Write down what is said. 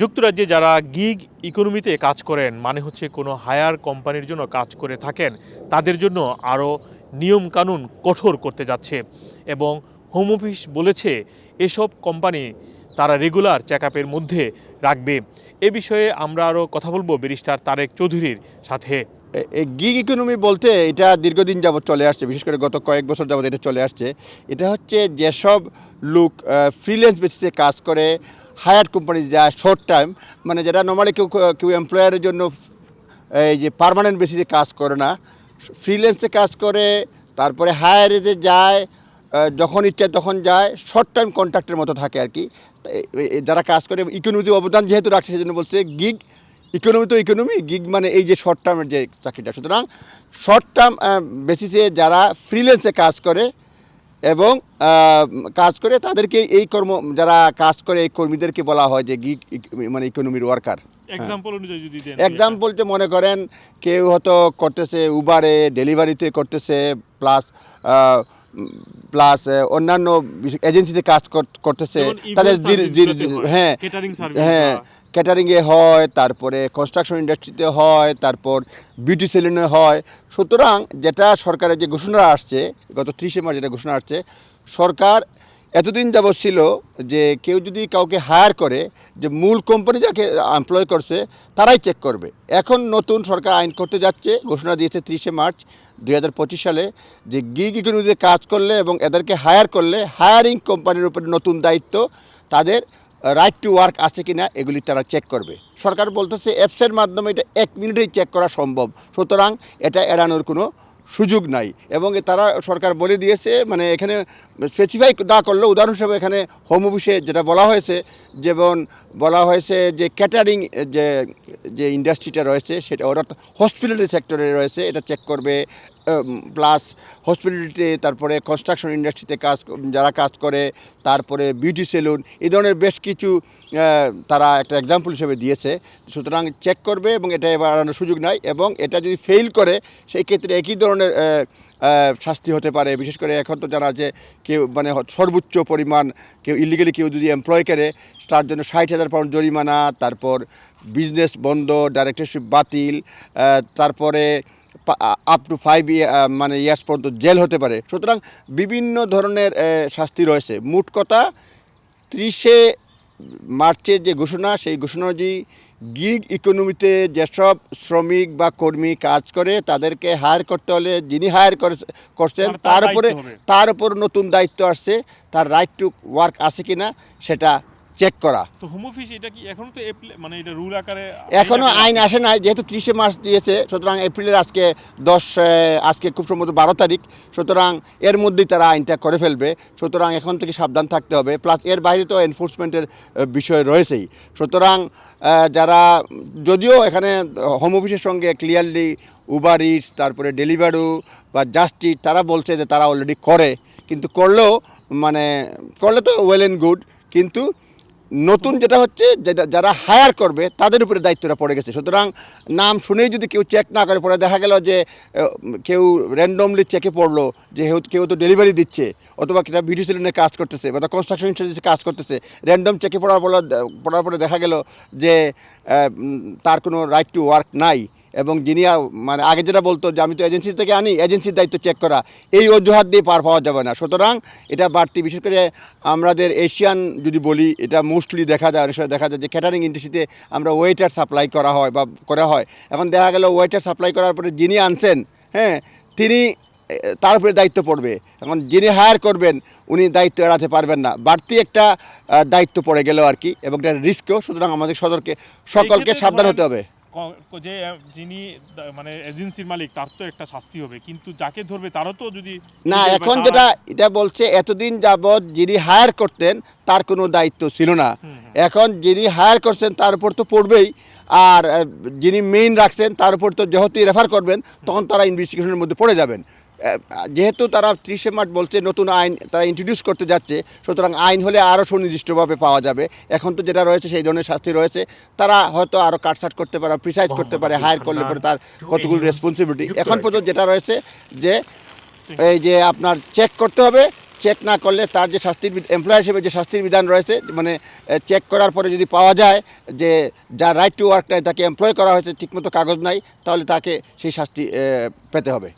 যুক্তরাজ্যে যারা গিগ ইকোনমিতে কাজ করেন মানে হচ্ছে কোনো হায়ার কোম্পানির জন্য কাজ করে থাকেন, তাদের জন্য আরও নিয়মকানুন কঠোর করতে যাচ্ছে এবং হোম অফিস বলেছে এসব কোম্পানি তারা রেগুলার চেক মধ্যে রাখবে। এ বিষয়ে আমরা আরও কথা বলব ব্যারিস্টার তারেক চৌধুরীর সাথে। গিগ ইকোনমি বলতে এটা দীর্ঘদিন যাবৎ চলে আসছে, বিশেষ করে গত কয়েক বছর যাবৎ এটা চলে আসছে। এটা হচ্ছে যেসব লোক ফ্রিল্যান্স বেসিসে কাজ করে হায়ার কোম্পানি যা শর্ট টাইম মানে যারা নর্মালি কেউ কেউ এমপ্লয়ারের জন্য এই যে পার্মানেন্ট বেসিসে কাজ করে না ফ্রিল্যান্সে কাজ করে, তারপরে হায়ারে যে যায় যখন ইচ্ছা তখন যায় শর্ট টাইম কন্ট্রাক্টের মতো থাকে আর কি। যারা কাজ করে ইকোনমিতে অবদান যেহেতু রাখছে, সেজন্য বলছে গিগ ইকোনমি তো ইকোনমি গিগ মানে এই যে শর্ট টার্মের যে চাকরিটা। সুতরাং শর্ট টার্ম বেসিসে যারা ফ্রিল্যান্সে কাজ করে এবং কাজ করে তাদেরকে এই কর্ম যারা কাজ করে এই কর্মীদেরকে বলা হয় যে গিগ মানে ইকোনমির ওয়ার্কার এক্সাম্পল এক্সাম্পলতে মনে করেন কেউ হয়তো করতেছে উবারে ডেলিভারিতে করতেছে প্লাস প্লাস অন্যান্য এজেন্সিতে কাজ কর- করতেছে। তাদের হয়, হ্যাঁ ক্যাটারিংয়ে হয়, তারপরে কনস্ট্রাকশন ইন্ডাস্ট্রিতে হয়, তারপর বিউটি সেলুনে হয়। সুতরাং যেটা সরকারের যে ঘোষণা আসছে, গত ত্রিশে মার্চ যেটা ঘোষণা আসছে, সরকার এতদিন যাবৎ ছিল যে কেউ যদি কাউকে হায়ার করে, যে মূল কোম্পানি যাকে এমপ্লয় করছে, তারাই চেক করবে। এখন নতুন সরকার আইন করতে যাচ্ছে, ঘোষণা দিয়েছে ত্রিশে মার্চ দু হাজার পঁচিশ সালে যে গিগ ইকোনমিতে কাজ করলে এবং এদেরকে হায়ার করলে হায়ারিং কোম্পানির উপরে নতুন দায়িত্ব তাদের রাইট টু ওয়ার্ক আছে কি না এগুলি তারা চেক করবে। সরকার বলতেছে অ্যাপসের মাধ্যমে এটা এক মিনিটেই চেক করা সম্ভব। সুতরাং এটা এড়ানোর কোনো সুযোগ নাই। এবং তারা সরকার বলে দিয়েছে মানে এখানে স্পেসিফাই না করলেও উদাহরণ হিসেবে এখানে হোম অফিসে যেটা বলা হয়েছে, যেমন বলা হয়েছে যে ক্যাটারিং যে যে ইন্ডাস্ট্রিটা রয়েছে, সেটা অর্থাৎ হসপিটালিটি সেক্টরে রয়েছে, এটা চেক করবে প্লাস হসপিটালিটি তারপরে কনস্ট্রাকশন ইন্ডাস্ট্রিতে কাজ, যারা কাজ করে, তারপরে বিউটি সেলুন এই ধরনের বেশ কিছু তারা একটা এক্সাম্পল হিসেবে দিয়েছে। সুতরাং চেক করবে এবং এটা বাড়ানোর সুযোগ নাই এবং এটা যদি ফেল করে, সেই ক্ষেত্রে একই ধরনের শাস্তি হতে পারে। বিশেষ করে এখন তো যারা যে কেউ মানে সর্বোচ্চ পরিমাণ কেউ ইলিগালি কেউ যদি এমপ্লয় করে, তার জন্য ষাট হাজার পাউন্ড জরিমানা, তারপর বিজনেস বন্ধ ডাইরেক্টরশিপ বাতিল তারপরে আপ টু ফাইভ মানে ইয়ার্স পর্যন্ত জেল হতে পারে। সুতরাং বিভিন্ন ধরনের শাস্তি রয়েছে। মোট কথা ত্রিশে মার্চের যে ঘোষণা, সেই ঘোষণা অনুযায়ী গিগ ইকোনমিতে যেসব শ্রমিক বা কর্মী কাজ করে তাদেরকে হায়ার করতে হলে যিনি হায়ার করছেন তার- উপরে তার উপর নতুন দায়িত্ব আসছে তার রাইট টু ওয়ার্ক আছে কিনা সেটা চেক করা। তো হোম অফিস এটা কি এখনও তো মানে এটা রুল আকারে এখনও আইন আসে নাই যেহেতু ত্রিশে মার্চ দিয়েছে সুতরাং এপ্রিলের আজকে দশ আজকে খুব সম্ভবত বারো তারিখ সুতরাং এর মধ্যেই তারা আইনটা করে ফেলবে সুতরাং এখন থেকে সাবধান থাকতে হবে প্লাস এর বাইরে তো এনফোর্সমেন্টের বিষয় রয়েছেই। সুতরাং যারা যদিও এখানে হোম অফিসের সঙ্গে ক্লিয়ারলি উবার ইটস তারপরে ডেলিভারু বা জাস্টিট তারা বলছে যে তারা অলরেডি করে কিন্তু করলেও মানে করলে তো ওয়েল অ্যান্ড গুড কিন্তু নতুন যেটা হচ্ছে, যেটা যারা হায়ার করবে, তাদের উপরে দায়িত্বটা পড়ে গেছে। সুতরাং নাম শুনেই যদি কেউ চেক না করে, পরে দেখা গেল যে কেউ র্যান্ডমলি চেকে পড়ল যে কেউ তো ডেলিভারি দিচ্ছে, অথবা কেউ বিউটি সেলুনে কাজ করতেছে, বা কনস্ট্রাকশন ইন্ডাস্ট্রিতে কাজ করতেছে র্যান্ডম চেকে পড়ার পর, পড়ার পরে দেখা গেল যে তার কোনো রাইট টু ওয়ার্ক নাই। এবং যিনি মানে আগে যেটা বলতো যে আমি তো এজেন্সি থেকে আনি এজেন্সির দায়িত্ব চেক করা। এই অজুহাত দিয়ে পার পাওয়া যাবে না। সুতরাং এটা বাড়তি বিশেষ করে আমাদের এশিয়ান যদি বলি এটা মোস্টলি দেখা যায় অনেক সময় দেখা যায় যে ক্যাটারিং ইন্ডাস্ট্রিতে আমরা ওয়েটার সাপ্লাই করা হয় বা করা হয়। এখন দেখা গেল ওয়েটার সাপ্লাই করার পরে যিনি আনছেন হ্যাঁ তিনি তার উপরে দায়িত্ব পড়বে। এখন যিনি হায়ার করবেন উনি দায়িত্ব এড়াতে পারবেন না। বাড়তি একটা দায়িত্ব পড়ে গেল আর কি এবং এটা রিস্কও সুতরাং আমাদের সদরকে সকলকে সাবধান হতে হবে। যে যিনি মানে এজেন্সির মালিক তার তো একটা শাস্তি হবে। কিন্তু যাকে ধরবে তারও তো যদি না এখন যেটা এটা বলছে এতদিন যাবৎ যিনি হায়ার করতেন তার কোনো দায়িত্ব ছিল না। এখন যিনি হায়ার করছেন তার উপর তো পড়বেই। আর যিনি মেইন রাখছেন তার উপর তো যেহেতু রেফার করবেন তখন তারা ইনভেস্টিগেশনের মধ্যে পড়ে যাবেন। যেহেতু তারা ত্রিশে মার্চ বলছে নতুন আইন তারা ইন্ট্রোডিউস করতে যাচ্ছে সুতরাং আইন হলে আরও সুনির্দিষ্টভাবে পাওয়া যাবে। এখন তো যেটা রয়েছে সেই ধরনের শাস্তি রয়েছে। তারা হয়তো আরও কাটসাট করতে পারে প্রিসাইজ করতে পারে হায়ার করলে পরে তার কতগুলো রেসপন্সিবিলিটি এখন পর্যন্ত যেটা রয়েছে যে এই যে আপনার চেক করতে হবে। চেক না করলে তার যে শাস্তির এমপ্লয় হিসেবে যে শাস্তির বিধান রয়েছে মানে চেক করার পরে যদি পাওয়া যায় যে যার রাইট টু ওয়ার্ক নাই তাকে এমপ্লয় করা হয়েছে ঠিকমতো কাগজ নাই তাহলে তাকে সেই শাস্তি পেতে হবে।